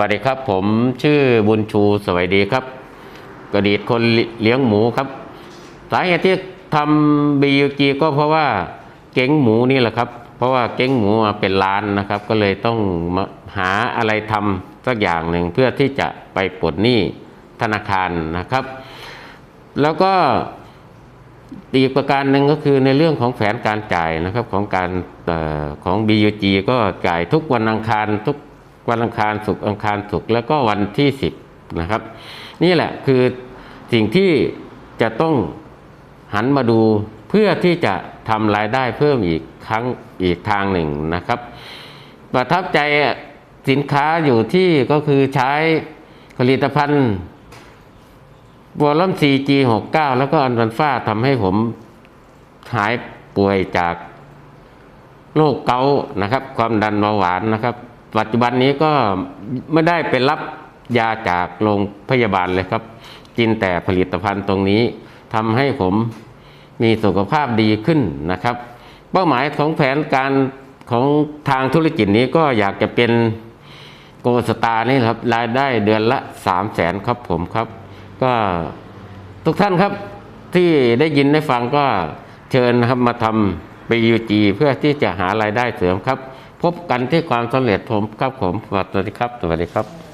วัสดีครับ ผมชื่อบุญชูสวัสดีครับ กระดีตคนเลี้ยงหมูครับ สาเหตุที่ทำบีจีก็เพราะว่าเก้งหมูนี่แหละครับ เพราะว่าเก้งหมูมาเป็นล้านนะครับ ก็เลยต้องมาหาอะไรทำสักอย่างหนึ่งเพื่อที่จะไปปลดหนี้ธนาคารนะครับ แล้วก็อีกประการหนึ่งก็คือในเรื่องของแผนการจ่ายนะครับของการออของ BUG ก็จ่ายทุกวันอังคารทุก วันอังคารศุกร์อังคารศุกร์แล้วก็วันที่10นะครับ นี่แหละคือสิ่งที่จะต้องหันมาดูเพื่อที่จะทำรายได้เพิ่มอีกครั้งอีกทางหนึ่งนะครับ ประทับใจสินค้าอยู่ที่ก็คือใช้ผลิตภัณฑ์วอลลัม 4G69 แล้วก็อันดันฟ้าทำให้ผมหายป่วยจากโรคเกาต์นะครับ ความดันเบาหวานนะครับ ปัจจุบันนี้ก็ไม่ได้ไปรับยาจากโรงพยาบาลเลยครับ กินแต่ผลิตภัณฑ์ตรงนี้ทำให้ผมมีสุขภาพดีขึ้นนะครับ เป้าหมายของแผนการของทางธุรกิจนี้ก็อยากจะเป็นโกสตาร์นี่ครับรายได้เดือนละสามแสนครับผมครับ ก็ทุกท่านครับที่ได้ยินได้ฟังก็เชิญครับมาทำ PUG เพื่อที่จะหารายได้เสริมครับ พบกันที่ความสำเร็จผมครับผมสวัสดีครับสวัสดีครับ